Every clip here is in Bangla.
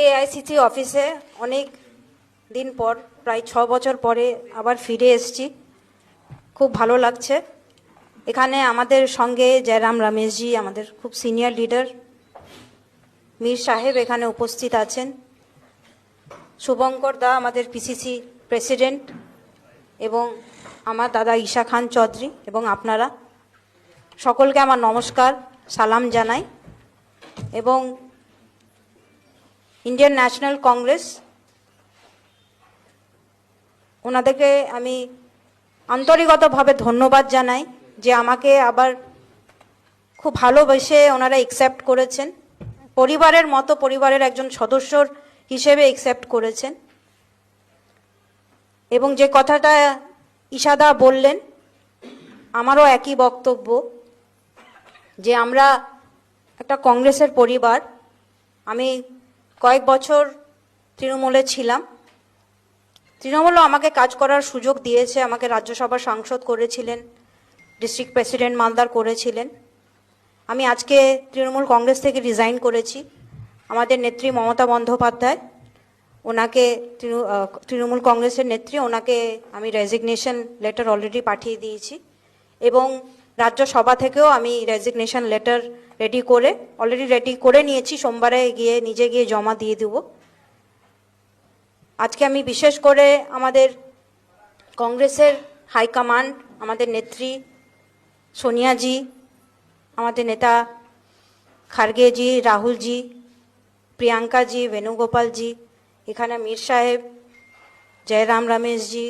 আজকে এআইসিসি অফিসে অনেক দিন পর, প্রায় ছ বছর পরে আবার ফিরে এসেছি। খুব ভালো লাগছে। এখানে আমাদের সঙ্গে জয়রাম রমেশজি, আমাদের খুব সিনিয়র লিডার মীর সাহেব এখানে উপস্থিত আছেন। শুভঙ্কর দা, আমাদের পিসিসি প্রেসিডেন্ট এবং আমার দাদা ঈশা খান চৌধুরী এবং আপনারা। সকলকে আমার নমস্কার, সালাম জানাই। এবং ইন্ডিয়ান ন্যাশনাল কংগ্রেস ওনাদেরকে আমি আন্তরিকতভাবে ধন্যবাদ জানাই যে আমাকে আবার খুব ভালোবেসে ওনারা একসেপ্ট করেছেন। পরিবারের মতো পরিবারের একজন সদস্যর হিসেবে একসেপ্ট করেছেন। এবং যে কথাটা ইশাদা বললেন, আমারও একই বক্তব্য যে আমরা একটা কংগ্রেসের পরিবার, আমি কয়েক বছর তৃণমূলে ছিলাম। তৃণমূলও আমাকে কাজ করার সুযোগ দিয়েছে, আমাকে রাজ্যসভার সাংসদ করেছিলেন, ডিস্ট্রিক্ট প্রেসিডেন্ট মালদার করেছিলেন। আমি আজকে তৃণমূল কংগ্রেস থেকে রিজাইন করেছি। আমাদের নেত্রী মমতা বন্দ্যোপাধ্যায়, ওনাকে তৃণমূল কংগ্রেসের নেত্রী, ওনাকে আমি রেজিগনেশন লেটার অলরেডি পাঠিয়ে দিয়েছি। এবং রাজ্যসভা থেকেও আমি রেজিগনেশন লেটার রেডি করে অলরেডি রেডি করে নিয়েছি, সোমবারে গিয়ে নিজে গিয়ে জমা দিয়ে দেবো। আজকে আমি বিশেষ করে আমাদের কংগ্রেসের হাইকমান্ড আমাদের নেত্রী সোনিয়াজি, আমাদের নেতা খার্গেজি, রাহুলজি, প্রিয়াঙ্কাজি, বেণুগোপালজি, এখানে মীর সাহেব, জয়রাম রমেশজি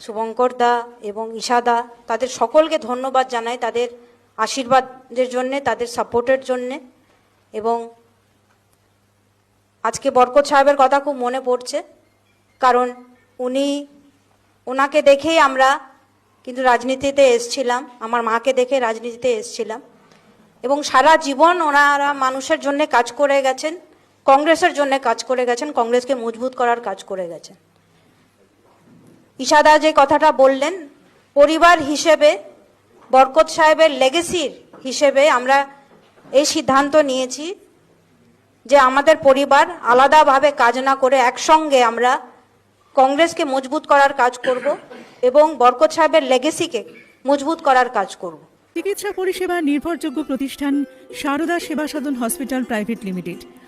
শুভঙ্কর দা এবং ঈশাদা তাদের সকলকে ধন্যবাদ জানাই তাদের আশীর্বাদের জন্যে, তাদের সাপোর্টের জন্যে। এবং আজকে বরকত সাহেবের কথা খুব মনে পড়ছে, কারণ উনি ওনাকে দেখেই আমরা কিন্তু রাজনীতিতে এসছিলাম, আমার মাকে দেখে রাজনীতিতে এসছিলাম। এবং সারা জীবন ওনারা মানুষের জন্য কাজ করে গেছেন, কংগ্রেসের জন্য কাজ করে গেছেন, কংগ্রেসকে মজবুত করার কাজ করে গেছেন। ইশাদা যে কথাটা বললেন, পরিবার হিসেবে, বরকত সাহেবের লেগেসির হিসেবে আমরা এই সিদ্ধান্ত নিয়েছি যে আমাদের পরিবার আলাদাভাবে কাজ না করে একসঙ্গে আমরা কংগ্রেসকে মজবুত করার কাজ করব এবং বরকত সাহেবের লেগেসিকে মজবুত করার কাজ করব। চিকিৎসা পরিষেবা নির্ভরযোগ্য প্রতিষ্ঠান Sarada Seva Sadan hospital private limited.